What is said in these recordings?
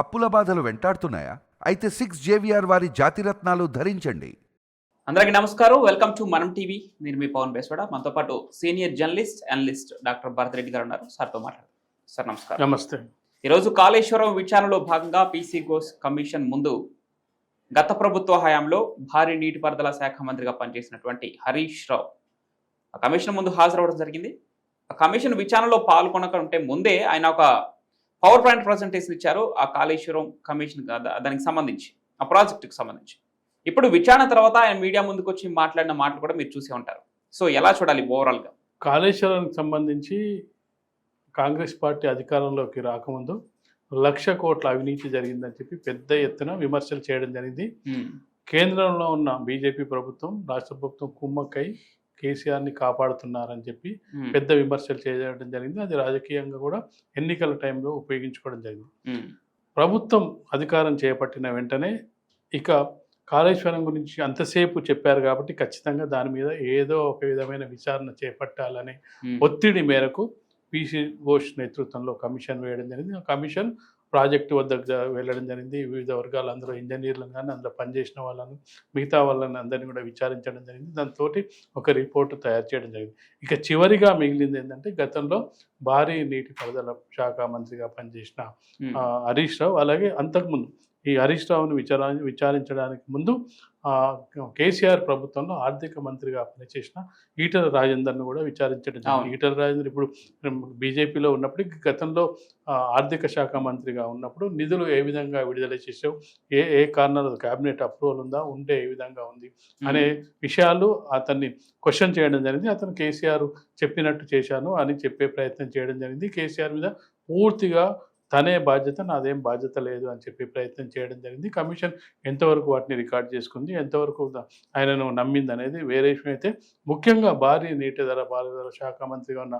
అప్పుల బాధలు వెంటాడుతున్నాయా? అయితే సిక్స్ జేవిఆర్ వారి జాతిరత్నాలు ధరించండి. అందరికీ నమస్కారం. Welcome to Manam TV. నేను మీ పవన్ బేస్వాడ. మనతో పాటు senior journalist analyst doctor Bharat Reddy garu ఉన్నారు. సార్తో మాట్లాడారు సార్ నమస్కారం. నమస్తే. ఈరోజు కాళేశ్వరం విచారణలో భాగంగా పీసీ ఘోష్ కమిషన్ ముందు గత ప్రభుత్వ హయాంలో భారీ నీటిపారుదల శాఖ మంత్రిగా పనిచేసినటువంటి హరీష్ రావు ఆ కమిషన్ ముందు హాజరవ్వడం జరిగింది. ఆ కమిషన్ విచారణలో పాల్గొనకంటే ముందే ఆయన ఒక పవర్ పాయింట్ ప్రజెంటేషన్ ఇచ్చారు. ఆ కాళేశ్వరం కమిషన్ దానికి సంబంధించి ఆ ప్రాజెక్టుకి సంబంధించి. ఇప్పుడు విచారణ తర్వాత ఆయన మీడియా ముందుకు వచ్చి మాట్లాడిన మాటలు కూడా మీరు చూసే ఉంటారు. సో ఎలా చూడాలి ఓవరాల్గా కాళేశ్వరానికి సంబంధించి కాంగ్రెస్ పార్టీ అధికారంలోకి రాకముందు లక్ష కోట్ల అవినీతి జరిగిందని చెప్పి పెద్ద ఎత్తున విమర్శలు చేయడం జరిగింది. కేంద్రంలో ఉన్న బీజేపీ ప్రభుత్వం రాష్ట్ర ప్రభుత్వం కుమ్మక్కై కేసీఆర్ని కాపాడుతున్నారని చెప్పి పెద్ద విమర్శలు చేయడం జరిగింది. అది రాజకీయంగా కూడా ఎన్నికల టైంలో ఉపయోగించుకోవడం జరిగింది. ప్రభుత్వం అధికారం చేపట్టిన వెంటనే ఇక కాళేశ్వరం గురించి అంతసేపు చెప్పారు కాబట్టి ఖచ్చితంగా దాని మీద ఏదో ఒక విధమైన విచారణ చేపట్టాలనే ఒత్తిడి మేరకు పీసీ ఘోష్ నేతృత్వంలో కమిషన్ వేయడం జరిగింది. ఆ కమిషన్ ప్రాజెక్టు వద్దకు వెళ్ళడం జరిగింది. వివిధ వర్గాలు అందరూ ఇంజనీర్లను కానీ అందులో పనిచేసిన వాళ్ళను మిగతా వాళ్ళని అందరినీ కూడా విచారించడం జరిగింది. దాంతో ఒక రిపోర్టు తయారు చేయడం జరిగింది. ఇక చివరిగా మిగిలింది ఏంటంటే గతంలో భారీ నీటిపారుదల శాఖ మంత్రిగా పనిచేసిన హరీష్ రావు అలాగే అంతకుముందు ఈ హరీష్ రావును విచార విచారించడానికి ముందు కేసీఆర్ ప్రభుత్వంలో ఆర్థిక మంత్రిగా పనిచేసిన ఈటల రాజేందర్ను కూడా విచారించడం జరిగింది. ఈటల రాజేందర్ ఇప్పుడు బీజేపీలో ఉన్నప్పటికీ గతంలో ఆర్థిక శాఖ మంత్రిగా ఉన్నప్పుడు నిధులు ఏ విధంగా విడుదల చేసావు ఏ ఏ కారణాలు క్యాబినెట్ అప్రూవల్ ఉందా? ఉంటే ఏ విధంగా ఉంది? అనే విషయాలు అతన్ని క్వశ్చన్ చేయడం జరిగింది. అతను కేసీఆర్ చెప్పినట్టు చేశాను అని చెప్పే ప్రయత్నం చేయడం జరిగింది. కేసీఆర్ మీద పూర్తిగా తనే బాధ్యత నాదేం బాధ్యత లేదు అని చెప్పే ప్రయత్నం చేయడం జరిగింది. కమిషన్ ఎంతవరకు వాటిని రికార్డ్ చేసుకుంది ఎంతవరకు ఆయనను నమ్మింది అనేది వేరే విషయం అయితే. ముఖ్యంగా భారీ నీటి ధర పారుదల శాఖ మంత్రిగా ఉన్న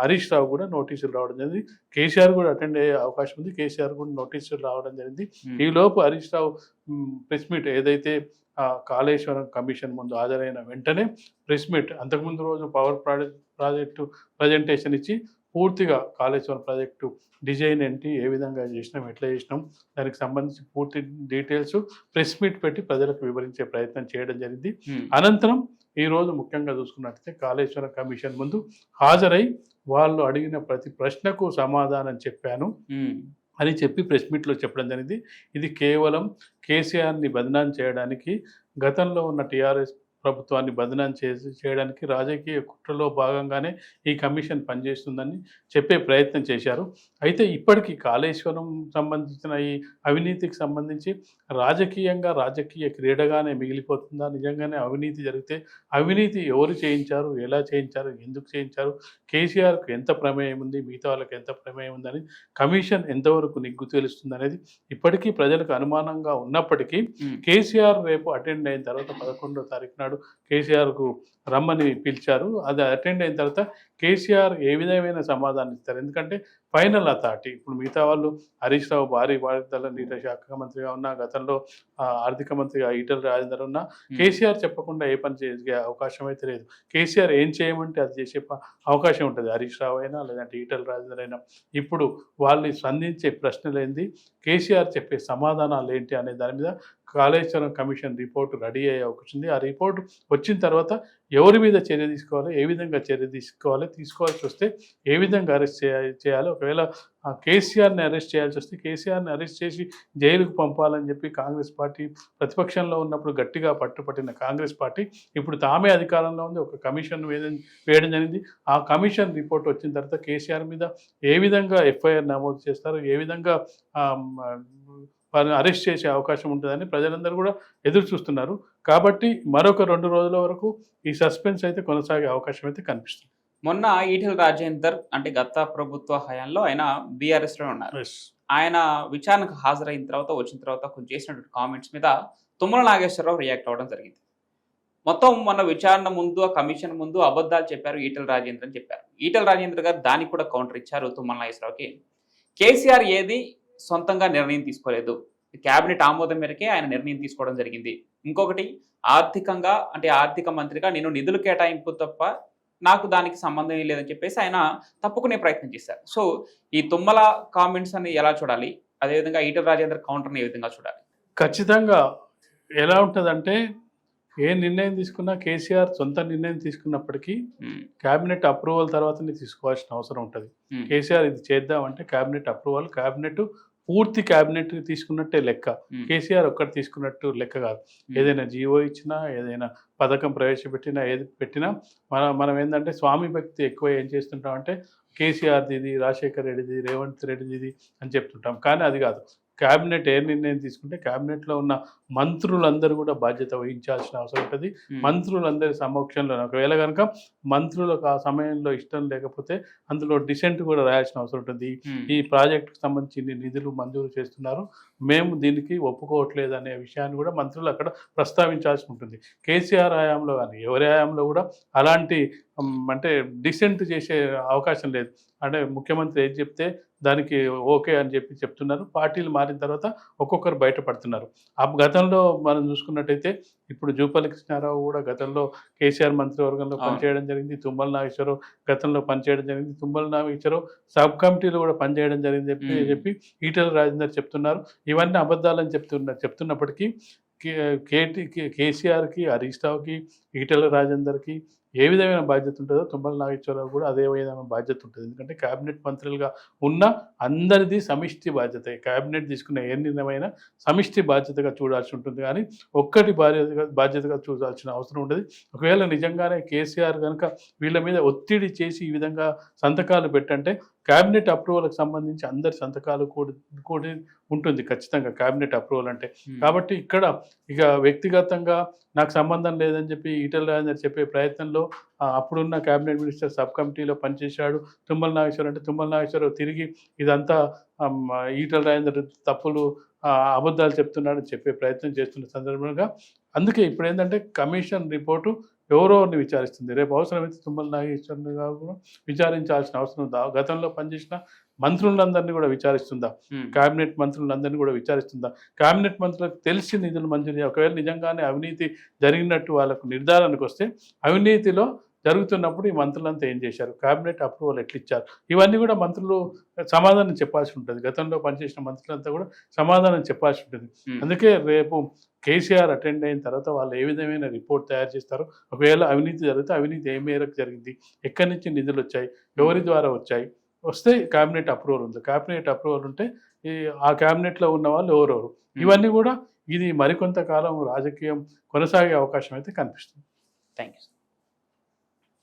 హరీష్ రావు కూడా నోటీసులు రావడం జరిగింది. కేసీఆర్ కూడా అటెండ్ అయ్యే అవకాశం ఉంది. కేసీఆర్ కూడా నోటీసులు రావడం జరిగింది. ఈ లోపు హరీష్ రావు ప్రెస్ మీట్ ఏదైతే కాళేశ్వరం కమిషన్ ముందు హాజరైన వెంటనే ప్రెస్ మీట్ అంతకుముందు రోజు పవర్ ప్రాజెక్ట్ ప్రాజెక్టు ప్రజెంటేషన్ ఇచ్చి పూర్తిగా కాళేశ్వరం ప్రాజెక్టు డిజైన్ ఏంటి ఏ విధంగా చేసినాం ఎట్లా చేసినాం దానికి సంబంధించి పూర్తి డీటెయిల్స్ ప్రెస్ మీట్ పెట్టి ప్రజలకు వివరించే ప్రయత్నం చేయడం జరిగింది. అనంతరం ఈ రోజు ముఖ్యంగా చూసుకున్నట్లయితే కాళేశ్వరం కమిషన్ ముందు హాజరై వాళ్ళు అడిగిన ప్రతి ప్రశ్నకు సమాధానం చెప్పాను అని చెప్పి ప్రెస్ మీట్లో చెప్పడం జరిగింది. ఇది కేవలం కేసీఆర్ని బదనాం చేయడానికి గతంలో ఉన్న టీఆర్ఎస్ ప్రభుత్వాన్ని బదనాం చేసి చేయడానికి రాజకీయ కుట్రలో భాగంగానే ఈ కమిషన్ పనిచేస్తుందని చెప్పే ప్రయత్నం చేశారు. అయితే ఇప్పటికీ కాళేశ్వరం సంబంధించిన ఈ అవినీతికి సంబంధించి రాజకీయంగా రాజకీయ క్రీడగానే మిగిలిపోతుందా? నిజంగానే అవినీతి జరిగితే అవినీతి ఎవరు చేయించారు? ఎలా చేయించారు? ఎందుకు చేయించారు? కేసీఆర్కు ఎంత ప్రమేయం ఉంది? మిగతా వాళ్ళకి ఎంత ప్రమేయం ఉందని కమిషన్ ఎంతవరకు నిగ్గు తెలుస్తుంది అనేది ఇప్పటికీ ప్రజలకు అనుమానంగా ఉన్నప్పటికీ కేసీఆర్ రేపు అటెండ్ అయిన తర్వాత పదకొండో తారీఖు నాడు కేసీఆర్కు రమ్మని పిలిచారు. అది అటెండ్ అయిన తర్వాత కేసీఆర్ ఏ విధమైన సమాధానం ఇస్తారు? ఎందుకంటే ఫైనల్ అథారిటీ. ఇప్పుడు మిగతా వాళ్ళు హరీష్ రావు భారీ బాధితుల నీటి శాఖ మంత్రిగా ఉన్న గతంలో ఆర్థిక మంత్రిగా ఈటల రాజేందర్ ఉన్న కేసీఆర్ చెప్పకుండా ఏ పని చేసే అవకాశం అయితే లేదు. కేసీఆర్ ఏం చేయమంటే అది చేసే అవకాశం ఉంటుంది. హరీష్ రావు అయినా లేదంటే ఈటల రాజేందర్ అయినా. ఇప్పుడు వాళ్ళు సంధించే ప్రశ్నలు ఏంది కేసీఆర్ చెప్పే సమాధానాలు ఏంటి అనే దాని మీద కాళేశ్వరం కమిషన్ రిపోర్ట్ రెడీ అయ్యే అవకాశం ఉంది. ఆ రిపోర్ట్ వచ్చిన తర్వాత ఎవరి మీద చర్య తీసుకోవాలి ఏ విధంగా చర్య తీసుకోవాలి తీసుకోవాల్సి వస్తే ఏ విధంగా అరెస్ట్ చేయాలి చేయాలి? ఒకవేళ కేసీఆర్ని అరెస్ట్ చేయాల్సి వస్తే కేసీఆర్ని అరెస్ట్ చేసి జైలుకు పంపాలని చెప్పి కాంగ్రెస్ పార్టీ ప్రతిపక్షంలో ఉన్నప్పుడు గట్టిగా పట్టుపట్టిన కాంగ్రెస్ పార్టీ ఇప్పుడు తామే అధికారంలో ఉంది. ఒక కమిషన్ వేయడం వేయడం జరిగింది. ఆ కమిషన్ రిపోర్ట్ వచ్చిన తర్వాత కేసీఆర్ మీద ఏ విధంగా ఎఫ్ఐఆర్ నమోదు చేస్తారు? ఏ విధంగా వారిని అరెస్ట్ చేసే అవకాశం ఉంటుందని ప్రజలందరూ కూడా ఎదురు చూస్తున్నారు. కాబట్టి మరొక రెండు రోజుల వరకు ఈ సస్పెన్స్ అయితే కొనసాగే అవకాశం అయితే కనిపిస్తుంది. మొన్న ఈటెల రాజేందర్ అంటే గత ప్రభుత్వ హయాంలో ఆయన బీఆర్ఎస్లో ఉన్నారు ఆయన విచారణకు హాజరైన తర్వాత వచ్చిన తర్వాత కొంచెం చేసినటువంటి కామెంట్స్ మీద తుమ్మల నాగేశ్వరరావు రియాక్ట్ అవ్వడం జరిగింది. మొత్తం మొన్న విచారణ ముందు ఆ కమిషన్ ముందు అబద్ధాలు చెప్పారు ఈటెల రాజేంద్ర అని చెప్పారు. ఈటెల రాజేంద్ర గారు దానికి కూడా కౌంటర్ ఇచ్చారు తుమ్మల నాగేశ్వరరావుకి. కేసీఆర్ ఏది సొంతంగా నిర్ణయం తీసుకోలేదు. కేబినెట్ ఆమోదం మేరకే ఆయన నిర్ణయం తీసుకోవడం జరిగింది. ఇంకొకటి ఆర్థికంగా అంటే ఆర్థిక మంత్రిగా నేను నిధులు కేటాయింపు తప్ప నాకు దానికి సంబంధం ఏం లేదని చెప్పేసి ఆయన తప్పుకునే ప్రయత్నం చేశారు. సో ఈ తుమ్మల కామెంట్స్ అని ఎలా చూడాలి? అదేవిధంగా ఈటల రాజేందర్ కౌంటర్ని ఏ విధంగా చూడాలి? ఖచ్చితంగా ఎలా ఉంటుందంటే ఏ నిర్ణయం తీసుకున్నా కేసీఆర్ సొంత నిర్ణయం తీసుకున్నప్పటికీ ఉమ్, క్యాబినెట్ అప్రూవల్ తర్వాతనే తీసుకోవాల్సిన అవసరం ఉంటుంది. కేసీఆర్ ఇది చేద్దామంటే క్యాబినెట్ అప్రూవల్ క్యాబినెట్ పూర్తి క్యాబినెట్ తీసుకున్నట్టే లెక్క. కేసీఆర్ ఒక్కటి తీసుకున్నట్టు లెక్క కాదు. ఏదైనా జీవో ఇచ్చినా ఏదైనా పథకం ప్రవేశపెట్టినా ఏది పెట్టినా మన మనం ఏంటంటే స్వామి భక్తి ఎక్కువ ఏం చేస్తుంటాం అంటే కేసీఆర్ది ఇది రాజశేఖర్ రెడ్డిది రేవంత్ రెడ్డిది ఇది అని చెప్తుంటాం. కానీ అది కాదు. క్యాబినెట్ ఏ నిర్ణయం తీసుకుంటే క్యాబినెట్లో ఉన్న మంత్రులందరూ కూడా బాధ్యత వహించాల్సిన అవసరం ఉంటుంది. మంత్రులందరి సమక్షంలో ఒకవేళ కనుక మంత్రులకు ఆ సమయంలో ఇష్టం లేకపోతే అందులో డిసెంట్ కూడా రాయాల్సిన అవసరం ఉంటుంది. ఈ ప్రాజెక్టుకు సంబంధించి నిధులు మంజూరు చేస్తున్నారు. మేము దీనికి ఒప్పుకోవట్లేదు అనే విషయాన్ని కూడా మంత్రులు అక్కడ ప్రస్తావించాల్సి ఉంటుంది. కేసీఆర్ హయాంలో కానీ ఎవరి హయాంలో కూడా అలాంటి అంటే డిసెంట్ చేసే అవకాశం లేదు. అంటే ముఖ్యమంత్రి ఏది చెప్తే దానికి ఓకే అని చెప్పి చెప్తున్నారు. పార్టీలు మారిన తర్వాత ఒక్కొక్కరు బయటపడుతున్నారు. ఆ గతంలో మనం చూసుకున్నట్టయితే ఇప్పుడు జూపల్లి కృష్ణారావు కూడా గతంలో కేసీఆర్ మంత్రివర్గంలో. పనిచేయడం జరిగింది. తుమ్మల నాగేశ్వరరావు గతంలో పనిచేయడం జరిగింది. తుమ్మల నాగేశ్వరరావు సబ్ కమిటీలో కూడా పనిచేయడం జరిగింది చెప్పి. చెప్పి ఈటల రాజేందర్ చెప్తున్నారు. ఇవన్నీ అబద్ధాలని చెప్తున్న చెప్తున్నప్పటికీ కే- కేటీ కేసీఆర్కి హరీష్ రావుకి ఈటల రాజేందర్కి ఏ విధమైన బాధ్యత ఉంటుందో తుమ్మల నాగేశ్వరరావు కూడా అదే విధమైన బాధ్యత ఉంటుంది. ఎందుకంటే కేబినెట్ మంత్రులుగా ఉన్న అందరిది సమిష్టి బాధ్యత. కేబినెట్ తీసుకున్న ఏ నిర్ణయమైనా సమిష్టి బాధ్యతగా చూడాల్సి ఉంటుంది. కానీ ఒక్కటి బాధ్యతగా బాధ్యతగా చూడాల్సిన అవసరం ఉంటుంది ఒకవేళ నిజంగానే కేసీఆర్ కనుక వీళ్ళ మీద ఒత్తిడి చేసి ఈ విధంగా సంతకాలు పెట్టంటే క్యాబినెట్ అప్రూవల్కి సంబంధించి అందరి సంతకాలు కూడి కూడి ఉంటుంది ఖచ్చితంగా క్యాబినెట్ అప్రూవల్ అంటే. కాబట్టి ఇక్కడ ఇక వ్యక్తిగతంగా నాకు సంబంధం లేదని చెప్పి ఈటల రాజేందర్ చెప్పే ప్రయత్నంలో అప్పుడున్న కేబినెట్ మినిస్టర్ సబ్ కమిటీలో పనిచేశాడు. తుమ్మల నాగేశ్వర అంటే తుమ్మల నాగేశ్వరరావు తిరిగి ఇదంతా ఈటల రాజేందర్ తప్పులు అబద్ధాలు చెప్తున్నాడని చెప్పే ప్రయత్నం చేస్తున్న సందర్భంగా. అందుకే ఇప్పుడు ఏంటంటే కమిషన్ రిపోర్టు ఎవరో విచారిస్తుంది. రేపు అవసరమైతే తుమ్మల నాగేశ్వరరావు కూడా విచారించాల్సిన అవసరం ఉందా. గతంలో పనిచేసిన మంత్రులందరినీ కూడా విచారిస్తుందా? కేబినెట్ మంత్రులందరినీ కూడా విచారిస్తుందా? కేబినెట్ మంత్రులకు తెలిసి నిధులు మంజూరు. ఒకవేళ నిజంగానే అవినీతి జరిగినట్టు వాళ్ళకు నిర్ధారణకు వస్తే అవినీతిలో జరుగుతున్నప్పుడు ఈ మంత్రులంతా ఏం చేశారు? కేబినెట్ అప్రూవల్ ఎట్లా ఇచ్చారు ఇవన్నీ కూడా మంత్రులు సమాధానం చెప్పాల్సి ఉంటుంది. గతంలో పనిచేసిన మంత్రులంతా కూడా సమాధానం చెప్పాల్సి ఉంటుంది. అందుకే రేపు కేసీఆర్ అటెండ్ అయిన తర్వాత వాళ్ళు ఏ విధమైన రిపోర్ట్ తయారు చేస్తారు ఒకవేళ అవినీతి జరిగితే అవినీతి ఏ మేరకు జరిగింది? ఎక్కడి నుంచి నిధులు వచ్చాయి ఎవరి ద్వారా వచ్చాయి? వస్తే కేబినెట్ అప్రూవల్ ఉంది. కేబినెట్ అప్రూవల్ ఉంటే ఈ ఆ క్యాబినెట్లో ఉన్న వాళ్ళు ఎవరెవరు? ఇవన్నీ కూడా ఇది మరికొంత కాలం రాజకీయం కొనసాగే అవకాశం అయితే కనిపిస్తుంది. Thank you